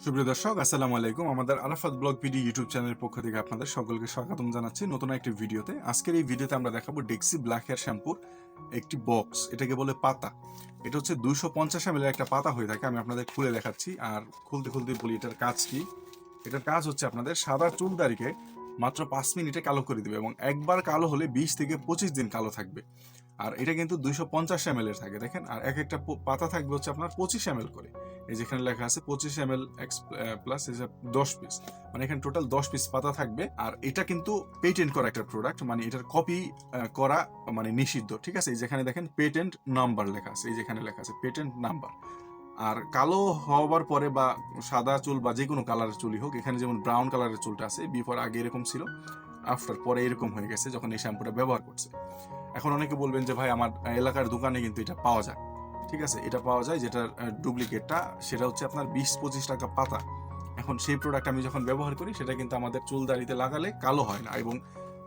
সুপ্রিয় দর্শক, আসসালামু আলাইকুম। আমাদের আরাফাত ব্লগ পিডি ইউটিউব চ্যানেলের পক্ষ থেকে আপনাদের সকলকে স্বাগতম জানাচ্ছি নতুন একটি ভিডিওতে। আজকের এই ভিডিওতে আমরা দেখাবো ডেক্সি ব্ল্যাক হেয়ার শ্যাম্পুর একটি বক্স এটাকে বলে পাতা। এটা হচ্ছে দুইশো পঞ্চাশ এম একটা পাতা হয়ে থাকে, আমি আপনাদের খুলে দেখাচ্ছি। আর খুলতে খুলতে বলি, এটার কাজ কি? এটার কাজ হচ্ছে আপনাদের সাদা চুলদারিকে মাত্র পাঁচ মিনিটে কালো করে দেবে এবং একবার কালো হলে বিশ থেকে পঁচিশ দিন কালো থাকবে। আর এটা কিন্তু দুইশো পঞ্চাশ এম এর থাকে, দেখেন? আর এক একটা পাতা থাকবে হচ্ছে আপনার পঁচিশ এম করে। এই যেখানে লেখা আছে পঁচিশ এম এল এক্স প্লাস দশ পিস মানে এখানে টোটাল দশ পিস পাতা থাকবে। আর এটা কিন্তু পেটেন্ট করা একটা প্রোডাক্ট মানে এটার কপি করা মানে নিষিদ্ধ, ঠিক আছে? এই যেখানে দেখেন পেটেন্ট নাম্বার লেখা আছে, এই যেখানে লেখা আছে পেটেন্ট নাম্বার আর কালো হওয়ার পরে বা সাদা চুল বা যে কোনো কালারের চুলই হোক, এখানে যেমন ব্রাউন কালারের চুলটা আছে বিফোর আগে এরকম ছিল আফটার পরে এরকম হয়ে গেছে, যখন এই শ্যাম্পুটা ব্যবহার করছে। এখন অনেকে বলবেন যে, ভাই, আমার এলাকার দোকানে কিন্তু এটা পাওয়া যায়। ঠিক আছে, এটা পাওয়া যায় যেটার ডুপ্লিকেটটা সেটা হচ্ছে আপনার বিশ পঁচিশ টাকা পাতা। এখন সেই প্রোডাক্ট আমি যখন ব্যবহার করি, সেটা কিন্তু আমাদের চুল দাড়িতে লাগালে কালো হয় না এবং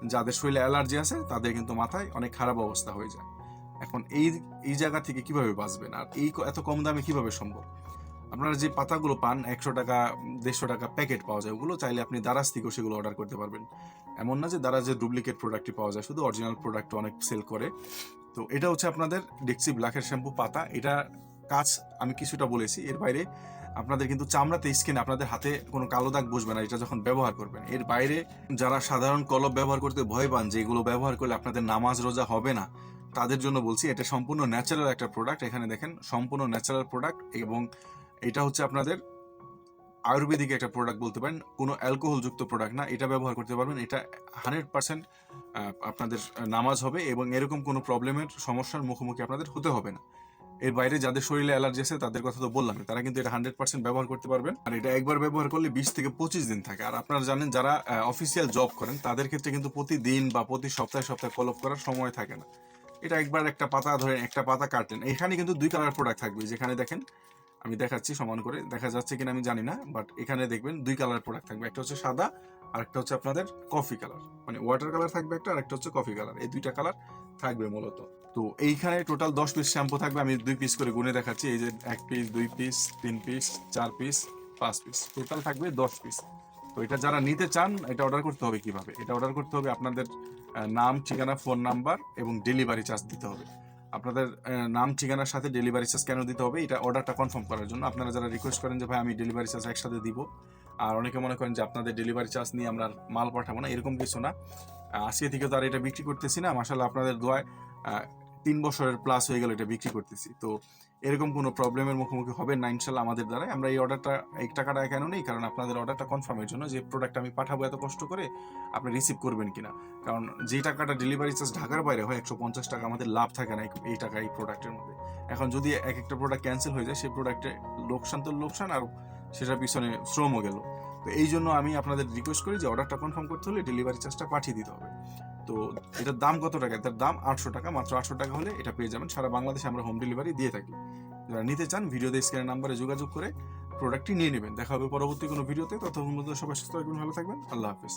যাদের শরীরে অ্যালার্জি আছে, তাদের কিন্তু মাথায় অনেক খারাপ অবস্থা হয়ে যায়। এখন এই এই জায়গা থেকে কীভাবে বাঁচবেন? আর এই এত কম দামে কীভাবে সম্ভব? আপনারা যে পাতাগুলো পান, একশো টাকা, দেড়শো টাকা প্যাকেট পাওয়া যায়, ওগুলো চাইলে আপনি দারাজ থেকেও সেগুলো অর্ডার করতে পারবেন। এমন না যে দারাজের ডুপ্লিকেট প্রোডাক্টই পাওয়া যায়, শুধু অরিজিনাল প্রোডাক্ট অনেক সেল করে। তো এটা হচ্ছে আপনাদের ডেক্সি ব্ল্যাকের শ্যাম্পু পাতা। এটা কাজ আমি কিছুটা বলেছি, এর বাইরে আপনাদের কিন্তু চামড়াতে স্কিন আপনাদের হাতে কোনো কালো দাগ বসবে না, এটা যখন ব্যবহার করবেন। এর বাইরে যারা সাধারণ কলব ব্যবহার করতে ভয় পান, যে এগুলো ব্যবহার করলে আপনাদের নামাজ রোজা হবে না, তাদের জন্য বলছি, এটা সম্পূর্ণ ন্যাচারাল একটা প্রোডাক্ট এখানে দেখেন, সম্পূর্ণ ন্যাচারাল প্রোডাক্ট এবং এটা হচ্ছে আপনাদের আয়ুর্বেদিক একটা প্রোডাক্ট বলতে পারেন। কোনো অ্যালকোহল যুক্ত প্রোডাক্ট না, এটা ব্যবহার করতে পারবেন। এটা হান্ড্রেড পার্সেন্ট আপনাদের নামাজ হবে এবং এরকম কোনো প্রবলেমের সমস্যার মুখোমুখি আপনাদের হতে হবে না। এর বাইরে যাদের শরীরে অ্যালার্জি আছে, তাদের কথা তো বললাম, তারা কিন্তু এটা হান্ড্রেড পার্সেন্ট ব্যবহার করতে পারবেন। আর এটা একবার ব্যবহার করলে বিশ থেকে পঁচিশ দিন থাকে। আর আপনারা জানেন, যারা অফিসিয়াল জব করেন, তাদের ক্ষেত্রে কিন্তু প্রতিদিন বা প্রতি সপ্তাহে সপ্তাহে কলপ করার সময় থাকে না। এটা একবার একটা পাতা ধরেন, একটা পাতা কাটলেন, এখানে কিন্তু দুই কালার প্রোডাক্ট থাকবে। যেখানে দেখেন আমি দেখাচ্ছি সমান করে। দেখা যাচ্ছে কিনা আমি জানি না বাট এখানে দেখবেন দুই কালার প্রোডাক্ট থাকবে। একটা হচ্ছে সাদা আর একটা হচ্ছে আপনাদের কফি কালার মানে ওয়াটার কালার থাকবে একটা আর একটা হচ্ছে কফি কালার এই দুইটা কালার থাকবে মূলত। তো এইখানে টোটাল দশ পিস শ্যাম্পু থাকবে। আমি দুই পিস করে গুনে দেখাচ্ছি। এই যে এক পিস দুই পিস তিন পিস চার পিস পাঁচ পিস টোটাল থাকবে দশ পিস তো এটা যারা নিতে চান, এটা অর্ডার করতে হবে কীভাবে? এটা অর্ডার করতে হবে আপনাদের নাম, ঠিকানা ফোন নাম্বার এবং ডেলিভারি চার্জ দিতে হবে। আপনাদের নাম, ঠিকানার সাথে ডেলিভারি চার্জ কেন দিতে হবে, এটা অর্ডারটা কনফার্ম করার জন্য আপনারা যারা রিকোয়েস্ট করেন যে, ভাই, আমি ডেলিভারি চার্জ একসাথে দিব। আর অনেকে মনে করেন যে, আপনাদের ডেলিভারি চার্জ নিয়ে আমরা মাল পাঠাবো না, এরকম কিছু না। আজকে থেকে তো আর এটা বিক্রি করতেছি না। মাসাল্লাহ আপনাদের দোয়ায় তিন বছরের প্লাস হয়ে গেল এটা বিক্রি করতেছি। তো এরকম কোনো প্রবলেমের মুখোমুখি হবে না ইনশাল্লাহ আমাদের দ্বারাই আমরা এই অর্ডারটা এই টাকাটা কেন নেই? কারণ আপনাদের অর্ডারটা কনফার্মের জন্য যে প্রোডাক্ট আমি পাঠাবো এত কষ্ট করে আপনি রিসিভ করবেন কিনা। কারণ যে টাকাটা ডেলিভারি চার্জ ঢাকার বাইরে হয়, একশো পঞ্চাশ টাকা আমাদের লাভ থাকে না এই টাকা, এই প্রোডাক্টের মধ্যে। এখন যদি এক একটা প্রোডাক্ট ক্যান্সেল হয়ে যায়, সেই প্রোডাক্টে লোকসান তো লোকসান আর সেটার পিছনে শ্রমও গেল। তো এই জন্য আমি আপনাদের রিকোয়েস্ট করি যে অর্ডারটা কনফার্ম করতে হলে ডেলিভারি চার্জটা পাঠিয়ে দিতে হবে। তো এটার দাম কত টাকা? এটার দাম আটশো টাকা, মাত্র আটশো টাকা হলে এটা পেয়ে যাবেন। সারা বাংলাদেশে আমরা হোম ডেলিভারি দিয়ে থাকি। যারা নিতে চান ভিডিওতে স্ক্যানের নাম্বারে যোগাযোগ করে প্রোডাক্টটি নিয়ে নেবেন। দেখা হবে পরবর্তী কোনো ভিডিওতে ততক্ষণ পর্যন্ত সবাই সুস্থ থাকবেন, ভালো থাকবেন। আল্লাহ হাফিজ।